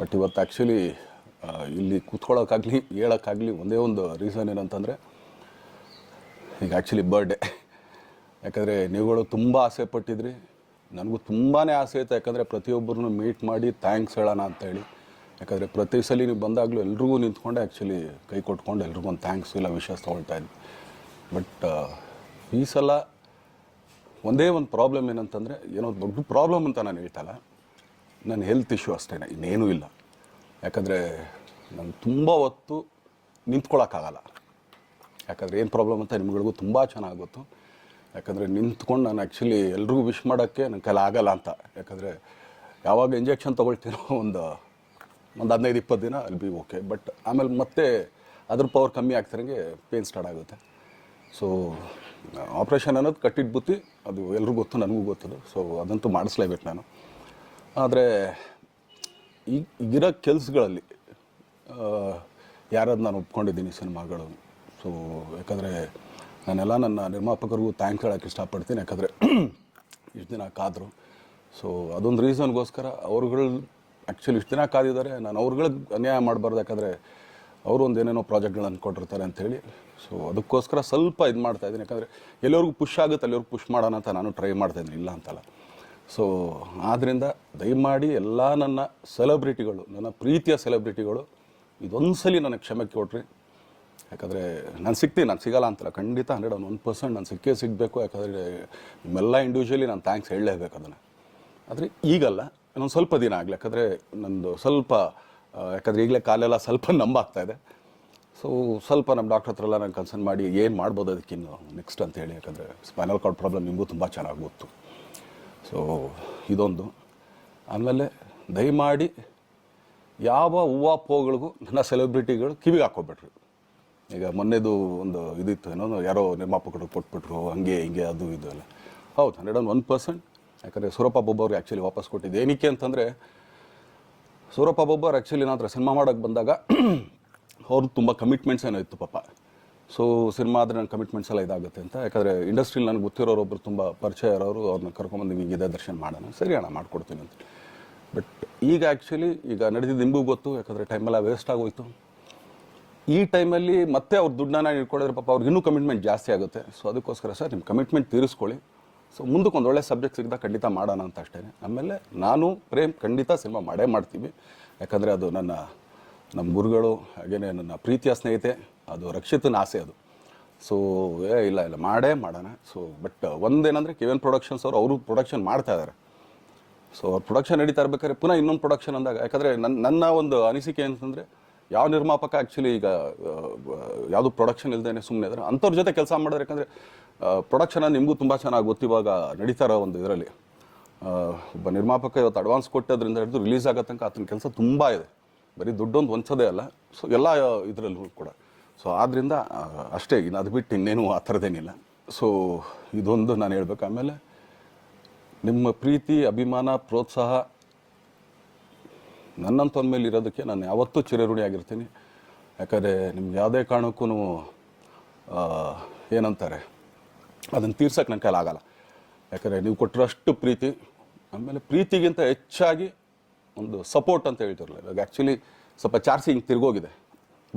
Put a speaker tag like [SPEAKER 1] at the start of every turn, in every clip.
[SPEAKER 1] But ಇವತ್ತು actually ಇಲ್ಲಿ ಕೂತ್ಕೊಳ್ಳೋಕ್ಕಾಗಲಿ ಹೇಳೋಕ್ಕಾಗಲಿ ಒಂದೇ ಒಂದು ರೀಸನ್ ಏನಂತಂದರೆ, ಈಗ ಆ್ಯಕ್ಚುಲಿ ಬರ್ಡೇ ಯಾಕಂದರೆ ನೀವುಗಳು ತುಂಬ ಆಸೆ ಪಟ್ಟಿದ್ರಿ. ನನಗೂ ತುಂಬಾ ಆಸೆ ಇತ್ತು. ಯಾಕಂದರೆ ಪ್ರತಿಯೊಬ್ಬರನ್ನು ಮೀಟ್ ಮಾಡಿ ಥ್ಯಾಂಕ್ಸ್ ಹೇಳೋಣ ಅಂತೇಳಿ. ಯಾಕಂದರೆ ಪ್ರತಿ ಸಲ ನೀವು ಬಂದಾಗಲೂ ಎಲ್ರಿಗೂ ನಿಂತ್ಕೊಂಡು ಆ್ಯಕ್ಚುಲಿ ಕೈ ಕೊಟ್ಕೊಂಡು ಎಲ್ರಿಗೂ ಒಂದು ಥ್ಯಾಂಕ್ಸ್ ಇಲ್ಲ ವಿಷಸ್ ತೊಗೊಳ್ತಾ ಇದ್ವಿ. ಬಟ್ ಈ ಸಲ ಒಂದೇ ಒಂದು ಪ್ರಾಬ್ಲಮ್ ಏನಂತಂದರೆ, ಏನೋ ದೊಡ್ಡ ಪ್ರಾಬ್ಲಮ್ ಅಂತ ನಾನು ಹೇಳ್ತಲ್ಲ ನನ್ನ ಹೆಲ್ತ್ ಇಶ್ಯೂ ಅಷ್ಟೇ ಇನ್ನೇನೂ ಇಲ್ಲ. ಯಾಕಂದರೆ ನಾನು ತುಂಬ ಹೊತ್ತು ನಿಂತ್ಕೊಳ್ಳೋಕ್ಕಾಗಲ್ಲ ಯಾಕಂದರೆ ಏನು ಪ್ರಾಬ್ಲಮ್ ಅಂತ ನಿಮ್ಗಳಿಗೂ ತುಂಬ ಚೆನ್ನಾಗಿ ಗೊತ್ತು. ಯಾಕಂದರೆ ನಿಂತ್ಕೊಂಡು ನಾನು ಆ್ಯಕ್ಚುಲಿ ಎಲ್ರಿಗೂ ವಿಶ್ ಮಾಡೋಕ್ಕೆ ನನ್ನ ಕೈಲಿ ಆಗಲ್ಲ ಅಂತ. ಯಾಕಂದರೆ ಯಾವಾಗ ಇಂಜೆಕ್ಷನ್ ತೊಗೊಳ್ತೀನೋ ಒಂದು ಒಂದು ಹದಿನೈದು, ಇಪ್ಪತ್ತು ದಿನ ಅಲ್ಲಿ ಬಿ ಓಕೆ ಬಟ್ ಆಮೇಲೆ ಮತ್ತೆ ಅದ್ರ ಪವರ್ ಕಮ್ಮಿ ಆಗ್ತಿರಂಗೆ ಪೇನ್ ಸ್ಟಾರ್ಟ್ ಆಗುತ್ತೆ. ಸೊ ಆಪ್ರೇಷನ್ ಅನ್ನೋದು ಕಟ್ಟಿಟ್ಟು ಬುತ್ತಿ ಅದು ಎಲ್ರಿಗೂ ಗೊತ್ತು, ನನಗೂ ಗೊತ್ತದು. ಸೊ ಅದಂತೂ ಮಾಡಿಸ್ಲೇಬೇಕು ನಾನು. ಆದರೆ ಈಗ ಇರೋ ಕೆಲಸಗಳಲ್ಲಿ ಯಾರದ್ದು ನಾನು ಒಪ್ಕೊಂಡಿದ್ದೀನಿ ಸಿನಿಮಾಗಳು. ಸೊ ಯಾಕಂದರೆ ನಾನೆಲ್ಲ ನನ್ನ ನಿರ್ಮಾಪಕರಿಗೂ ಥ್ಯಾಂಕ್ಸ್ ಹೇಳೋಕ್ಕೆ ಇಷ್ಟಪಡ್ತೀನಿ. ಯಾಕಂದರೆ ಇಷ್ಟು ದಿನ ಕಾದರು. ಸೊ ಅದೊಂದು ರೀಸನ್ಗೋಸ್ಕರ ಅವ್ರುಗಳು ಆ್ಯಕ್ಚುಲಿ ಇಷ್ಟು ದಿನ ಕಾದಿದ್ದಾರೆ. ನಾನು ಅವ್ರುಗಳಿಗೆ ಅನ್ಯಾಯ ಮಾಡಬಾರ್ದು. ಯಾಕಂದರೆ ಅವರು ಒಂದು ಏನೇನೋ ಪ್ರಾಜೆಕ್ಟ್ಗಳನ್ನು ಕೊಟ್ಟಿರ್ತಾರೆ ಅಂಥೇಳಿ ಸೊ ಅದಕ್ಕೋಸ್ಕರ ಸ್ವಲ್ಪ ಇದು ಮಾಡ್ತಾಯಿದ್ದೀನಿ ಯಾಕಂದರೆ ಎಲ್ಲರಿಗೂ ಪುಷ್ ಆಗುತ್ತೆ ಎಲ್ಲರಿಗೂ ಪುಷ್ ಮಾಡೋಣ ಅಂತ ನಾನು ಟ್ರೈ ಮಾಡ್ತಾಯಿದ್ದೀನಿ ಇಲ್ಲ ಅಂತಲ್ಲ. ಸೊ ಆದ್ದರಿಂದ ದಯಮಾಡಿ ಎಲ್ಲ ನನ್ನ ಸೆಲೆಬ್ರಿಟಿಗಳು ನನ್ನ ಪ್ರೀತಿಯ ಸೆಲೆಬ್ರಿಟಿಗಳು ಇದೊಂದು ಸಲ ನನಗೆ ಕ್ಷಮೆ ಕೊಟ್ರಿ. ಯಾಕಂದರೆ ನಾನು ಸಿಗ್ತೀನಿ, ನಾನು ಸಿಗಲ್ಲ ಅಂತಲ್ಲ ಖಂಡಿತ ಹಂಡ್ರೆಡ್ ಒನ್ ಪರ್ಸೆಂಟ್ ನಾನು ಸಿಕ್ಕೇ ಸಿಗಬೇಕು. ಯಾಕಂದರೆ ನಿಮ್ಮೆಲ್ಲ ಇಂಡಿವಿಜುವಲಿ ನಾನು ಥ್ಯಾಂಕ್ಸ್ ಹೇಳಲೇಬೇಕು ಅದನ್ನು. ಆದರೆ ಈಗಲ್ಲ, ಇನ್ನೊಂದು ಸ್ವಲ್ಪ ದಿನ ಆಗಲಿ. ಯಾಕಂದರೆ ನಂದು ಸ್ವಲ್ಪ ಯಾಕಂದರೆ ಈಗಲೇ ಕಾಲೆಲ್ಲ ಸ್ವಲ್ಪ ನಂಬಾಗ್ತಾ ಇದೆ. ಸೊ ಸ್ವಲ್ಪ ನಮ್ಮ ಡಾಕ್ಟರ್ ಹತ್ರ ಎಲ್ಲ ನಾನು ಕನ್ಸರ್ನ್ ಮಾಡಿ ಏನು ಮಾಡ್ಬೋದು ಅದಕ್ಕಿನ್ನು ನೆಕ್ಸ್ಟ್ ಅಂತ ಹೇಳಿ ಯಾಕಂದರೆ ಸ್ಪೈನಲ್ ಕಾರ್ಡ್ ಪ್ರಾಬ್ಲಮ್ ನಿಮಗೂ ತುಂಬ ಚೆನ್ನಾಗಿ ಗೊತ್ತು. ಸೊ ಇದೊಂದು. ಆಮೇಲೆ ದಯಮಾಡಿ ಯಾವ ಹೂವು ಪೋಗಳಿಗೂ ನನ್ನ ಸೆಲೆಬ್ರಿಟಿಗಳು ಕಿವಿಗೆ ಹಾಕೋಬೇಡ್ರಿ ಈಗ ಮೊನ್ನೆದು ಒಂದು ಇದಿತ್ತು, ಏನೋ ಯಾರೋ ನಿರ್ಮಾಪಕರು ಕೊಟ್ಬಿಟ್ರು, ಹಂಗೆ, ಹಿಂಗೆ, ಅದು, ಇದು ಎಲ್ಲ. ಹೌದು, ಹಂಡ್ರೆಡ್ ಒಂದು ಒನ್ ಪರ್ಸೆಂಟ್. ಯಾಕಂದರೆ ಸೂರಪ್ಪ ಬೊಬ್ಬವ್ರಿಗೆ ಆ್ಯಕ್ಚುಲಿ ವಾಪಸ್ ಕೊಟ್ಟಿದ್ದು ಏನಕ್ಕೆ ಅಂತಂದರೆ, ಸೂರಪ್ಪ ಬೊಬ್ಬರ್ ಆ್ಯಕ್ಚುಲಿ ನಾನು ಸಿನಿಮಾ ಮಾಡೋಕ್ಕೆ ಬಂದಾಗ ಅವ್ರದ್ದು ತುಂಬ ಕಮಿಟ್ಮೆಂಟ್ಸ್ ಏನೋ ಇತ್ತು ಪಾಪ. ಸೊ ಸಿನಿಮಾ ಆದರೆ ನನ್ನ ಕಮಿಟ್ಮೆಂಟ್ಸ್ ಎಲ್ಲ ಇದಾಗುತ್ತೆ ಅಂತ. ಯಾಕಂದರೆ ಇಂಡಸ್ಟ್ರಿಲಿ ನನಗೆ ಗೊತ್ತಿರೋರು ಒಬ್ಬರು ತುಂಬ ಪರಿಚಯ ಇರೋರು ಅವ್ರನ್ನ ಕರ್ಕೊಂಬಂದು ಇದೇ ದರ್ಶನ ಮಾಡೋಣ, ಸರಿ ಅಣ್ಣ ಮಾಡ್ಕೊಡ್ತೀನಿ ಅಂತ. ಬಟ್ ಈಗ ಆ್ಯಕ್ಚುಲಿ ಈಗ ನಡೆದಿದ್ದು ನಿಮಗೂ ಗೊತ್ತು, ಯಾಕಂದರೆ ಟೈಮೆಲ್ಲ ವೇಸ್ಟ್ ಆಗೋಯ್ತು. ಈ ಟೈಮಲ್ಲಿ ಮತ್ತೆ ಅವ್ರ ದುಡ್ಡನ್ನ ಇಟ್ಕೊಳ್ಳೋದ್ರೆ ಪಾಪ ಅವ್ರಿಗೆ ಇನ್ನೂ ಕಮಿಟ್ಮೆಂಟ್ ಜಾಸ್ತಿ ಆಗುತ್ತೆ. ಸೊ ಅದಕ್ಕೋಸ್ಕರ ಸರ್ ನಿಮ್ಮ ಕಮಿಟ್ಮೆಂಟ್ ತೀರಿಸ್ಕೊಳ್ಳಿ. ಸೊ ಮುಂದಕ್ಕೆ ಒಂದು ಒಳ್ಳೆ ಸಬ್ಜೆಕ್ಟ್ ಸಿಗ್ದಾಗ ಖಂಡಿತ ಮಾಡೋಣ ಅಂತ ಅಷ್ಟೇ ಆಮೇಲೆ ನಾನು ಪ್ರೇಮ್ ಖಂಡಿತ ಸಿನಿಮಾ ಮಾಡೇ ಮಾಡ್ತೀವಿ. ಯಾಕಂದರೆ ಅದು ನನ್ನ, ನಮ್ಮ ಗುರುಗಳು, ಹಾಗೇನೆ ನನ್ನ ಪ್ರೀತಿಯ ಸ್ನೇಹಿತೆ. ಅದು ರಕ್ಷಿತನ ಆಸೆ ಅದು. ಸೊ ಏ, ಇಲ್ಲ ಇಲ್ಲ, ಮಾಡೇ ಮಾಡೋಣ. ಸೊ ಬಟ್ ಒಂದೇನಂದರೆ ಕೆ ಎನ್ ಪ್ರೊಡಕ್ಷನ್ಸ್ ಅವರು ಅವರು ಪ್ರೊಡಕ್ಷನ್ ಮಾಡ್ತಾ ಇದ್ದಾರೆ ಸೊ ಅವ್ರು ಪ್ರೊಡಕ್ಷನ್ ನಡೀತಾ ಇರ್ಬೇಕಾದ್ರೆ ಪುನಃ ಇನ್ನೊಂದು ಪ್ರೊಡಕ್ಷನ್ ಅಂದಾಗ, ಯಾಕಂದರೆ ನನ್ನ ನನ್ನ ಒಂದು ಅನಿಸಿಕೆ ಅಂತಂದರೆ ಯಾವ ನಿರ್ಮಾಪಕ ಆ್ಯಕ್ಚುಲಿ ಈಗ ಯಾವುದು ಪ್ರೊಡಕ್ಷನ್ ಇಲ್ದೇನೆ ಸುಮ್ಮನೆ ಇದ್ದಾರೆ ಅಂಥವ್ರ ಜೊತೆ ಕೆಲಸ ಮಾಡಿದ್ರೆ ಯಾಕಂದರೆ ಪ್ರೊಡಕ್ಷನ್ ನಿಮಗೂ ತುಂಬ ಚೆನ್ನಾಗಿ ಗೊತ್ತಿವಾಗ ನಡೀತಾ ಇರೋ ಒಂದು ಇದರಲ್ಲಿ. ಒಬ್ಬ ನಿರ್ಮಾಪಕ ಇವತ್ತು ಅಡ್ವಾನ್ಸ್ ಕೊಟ್ಟದ್ರಿಂದ ಹಿಡಿದು ರಿಲೀಸ್ ಆಗೋ ತನಕ ಆತನ ಕೆಲಸ ತುಂಬ ಇದೆ. ಬರೀ ದುಡ್ಡೊಂದು ಹೊಂಚೋದೇ ಅಲ್ಲ. ಸೊ ಎಲ್ಲ ಇದರಲ್ಲೂ ಕೂಡ. ಸೊ ಆದ್ದರಿಂದ ಅಷ್ಟೇ, ಇನ್ನು ಅದು ಬಿಟ್ಟು ಇನ್ನೇನು ಆ ಥರದ್ದೇನಿಲ್ಲ. ಸೊ ಇದೊಂದು ನಾನು ಹೇಳ್ಬೇಕು. ಆಮೇಲೆ, ನಿಮ್ಮ ಪ್ರೀತಿ, ಅಭಿಮಾನ, ಪ್ರೋತ್ಸಾಹ ನನ್ನಂಥವ್ರ ಮೇಲೆ ಇರೋದಕ್ಕೆ ನಾನು ಯಾವತ್ತೂ ಚಿರಋಣಿಯಾಗಿರ್ತೀನಿ ಯಾಕಂದರೆ, ನಿಮ್ಗೆ ಯಾವುದೇ ಕಾರಣಕ್ಕೂ ಏನಂತಾರೆ, ಅದನ್ನು ತೀರ್ಸಕ್ಕೆ ನನ್ನ ಆಗಲ್ಲ. ಯಾಕಂದರೆ, ನೀವು ಕೊಟ್ಟಿರೋಷ್ಟು ಪ್ರೀತಿ, ಆಮೇಲೆ ಪ್ರೀತಿಗಿಂತ ಹೆಚ್ಚಾಗಿ ಒಂದು ಸಪೋರ್ಟ್ ಅಂತ ಹೇಳ್ತಿರಲ್ಲ. ಇವಾಗ ಆ್ಯಕ್ಚುಲಿ ಸ್ವಲ್ಪ ಚಾರ್ಸಿ ಹಿಂಗೆ ತಿರ್ಗೋಗಿದೆ.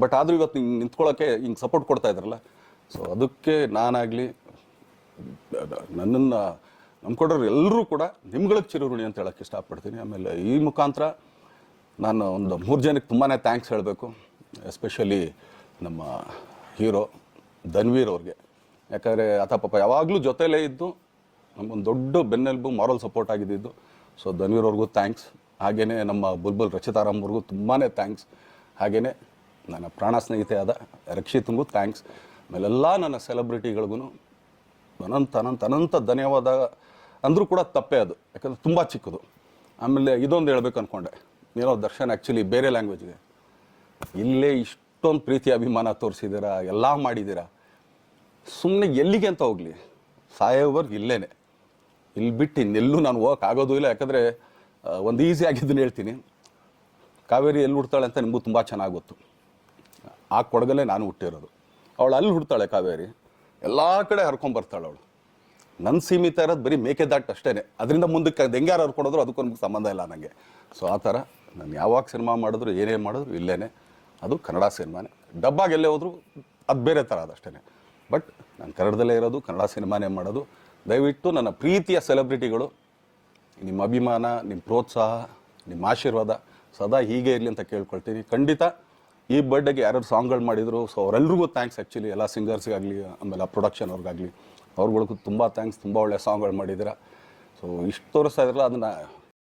[SPEAKER 1] ಬಟ್ ಆದರೂ ಇವತ್ತು ಹಿಂಗೆ ನಿಂತ್ಕೊಳ್ಳೋಕ್ಕೆ ಹಿಂಗೆ ಸಪೋರ್ಟ್ ಕೊಡ್ತಾ ಇದ್ರಲ್ಲ. ಸೊ ಅದಕ್ಕೆ ನಾನಾಗಲಿ, ನನ್ನನ್ನು ನಂಬ್ಕೊಡೋರು ಎಲ್ಲರೂ ಕೂಡ ನಿಮ್ಗಳಿಗೆ ಚಿರಋಣಿ ಅಂತ ಹೇಳಕ್ಕೆ ಇಷ್ಟಪಡ್ತೀನಿ. ಆಮೇಲೆ ಈ ಮುಖಾಂತರ ನಾನು ಒಂದು ಮೂರು ಜನಕ್ಕೆ ತುಂಬಾ ಥ್ಯಾಂಕ್ಸ್ ಹೇಳಬೇಕು. ಎಸ್ಪೆಷಲಿ ನಮ್ಮ ಹೀರೋ ಧನ್ವೀರ್ ಅವ್ರಿಗೆ. ಯಾಕಂದರೆ ಆತ ಪಾಪ ಯಾವಾಗಲೂ ಜೊತೆಲೇ ಇದ್ದು, ನಮಗೊಂದು ದೊಡ್ಡ ಬೆನ್ನೆಲುಬು ಮಾರಲ್ ಸಪೋರ್ಟ್ ಆಗಿದ್ದು ಸೊ ಧನ್ವೀರ್ ಅವ್ರಿಗೂ ಥ್ಯಾಂಕ್ಸ್ ಹಾಗೆಯೇ ನಮ್ಮ ಬುಲ್ಬುಲ್ ರಚಿತಾರಾಮ್ ಅವ್ರಿಗೂ ತುಂಬಾ ಥ್ಯಾಂಕ್ಸ್ ಹಾಗೆಯೇ ನನ್ನ ಪ್ರಾಣ ಸ್ನೇಹಿತೆ ಆದ ರಕ್ಷಿತ್ಗೂ ಥ್ಯಾಂಕ್ಸ್ ಆಮೇಲೆಲ್ಲ ನನ್ನ ಸೆಲೆಬ್ರಿಟಿಗಳಿಗೂ ಅನಂತ ಅನಂತ ಅನಂತ ಧನ್ಯವಾದ ಅಂದರೂ ಕೂಡ ತಪ್ಪೇ ಅದು. ಯಾಕಂದರೆ ತುಂಬ ಚಿಕ್ಕದು. ಆಮೇಲೆ ಇದೊಂದು ಹೇಳ್ಬೇಕು ಅಂದ್ಕೊಂಡೆ ನೀನೋ ದರ್ಶನ್ ಆ್ಯಕ್ಚುಲಿ ಬೇರೆ ಲ್ಯಾಂಗ್ವೇಜ್ಗೆ ಇಲ್ಲೇ ಇಷ್ಟೊಂದು ಪ್ರೀತಿ, ಅಭಿಮಾನ ತೋರಿಸಿದ್ದೀರಾ, ಎಲ್ಲ ಮಾಡಿದ್ದೀರಾ? ಸುಮ್ಮನೆ ಎಲ್ಲಿಗೆ ಅಂತ ಹೋಗಲಿ. ಸಾಯೋವರೆಗೆ ಇಲ್ಲೇ ಇಲ್ಲಿ ಬಿಟ್ಟು ಇನ್ನೆಲ್ಲೂ ನಾನು ಹೋಗಕ್ಕೆ ಆಗೋದು ಇಲ್ಲ. ಯಾಕಂದರೆ ಒಂದು ಈಸಿ ಆಗಿದ್ದನ್ನು ಹೇಳ್ತೀನಿ. ಕಾವೇರಿ ಎಲ್ಲಿ ಹುಡ್ತಾಳೆ ಅಂತ ನಿಮಗೂ ತುಂಬ ಚೆನ್ನಾಗಿ ಗೊತ್ತು. ಆ ಕೊಡಗಲ್ಲೇ ನಾನು ಹುಟ್ಟಿರೋದು. ಅವಳು ಅಲ್ಲಿ ಹುಡ್ತಾಳೆ ಕಾವೇರಿ. ಎಲ್ಲ ಕಡೆ ಹರ್ಕೊಂಬರ್ತಾಳೆ ಅವಳು. ನನ್ನ ಸೀಮಿತ ಇರೋದು ಬರೀ ಮೇಕೆದಾಟ್ ಅಷ್ಟೇ ಅದರಿಂದ ಮುಂದಕ್ಕೆ ಅದು ಹೆಂಗ್ಯಾರು ಹರ್ಕೊಡೋದ್ರು ಅದಕ್ಕೂ ನಮ್ಗೆ ಸಂಬಂಧ ಇಲ್ಲ ನನಗೆ ಸೊ ಆ ಥರ ನಾನು ಯಾವಾಗ ಸಿನಿಮಾ ಮಾಡಿದ್ರು, ಏನೇ ಮಾಡಿದ್ರು ಇಲ್ಲೇ ಅದು ಕನ್ನಡ ಸಿನಿಮಾನೇ. ಡಬ್ಬಾಗೆ ಎಲ್ಲೇ ಹೋದ್ರು ಅದು ಬೇರೆ ಥರ ಅದಷ್ಟೇ ಬಟ್ ನಾನು ಕನ್ನಡದಲ್ಲೇ ಇರೋದು, ಕನ್ನಡ ಸಿನಿಮಾನೇ ಮಾಡೋದು. ದಯವಿಟ್ಟು ನನ್ನ ಪ್ರೀತಿಯ ಸೆಲೆಬ್ರಿಟಿಗಳು, ನಿಮ್ಮ ಅಭಿಮಾನ, ನಿಮ್ಮ ಪ್ರೋತ್ಸಾಹ, ನಿಮ್ಮ ಆಶೀರ್ವಾದ ಸದಾ ಹೀಗೆ ಇರಲಿ ಅಂತ ಕೇಳ್ಕೊಳ್ತೀನಿ. ಖಂಡಿತ ಈ ಬರ್ಡೇಗೆ ಯಾರ್ಯಾರು ಸಾಂಗ್ಗಳು ಮಾಡಿದ್ರು ಸೊ ಅವರೆಲ್ರಿಗೂ ಥ್ಯಾಂಕ್ಸ್ ಆ್ಯಕ್ಚುಲಿ ಎಲ್ಲ ಸಿಂಗರ್ಸ್ಗಾಗಲಿ ಆಮೇಲೆ ಆ ಪ್ರೊಡಕ್ಷನ್ ಅವ್ರಿಗಾಗಲಿ. ಅವ್ರುಗಳಿಗೂ ತುಂಬ ಥ್ಯಾಂಕ್ಸ್ ತುಂಬ ಒಳ್ಳೆಯ ಸಾಂಗ್ಗಳು ಮಾಡಿದ್ದೀರಾ. ಸೊ ಇಷ್ಟು ತೋರಿಸ್ತಾ ಇದ್ರಲ್ಲ, ಅದನ್ನು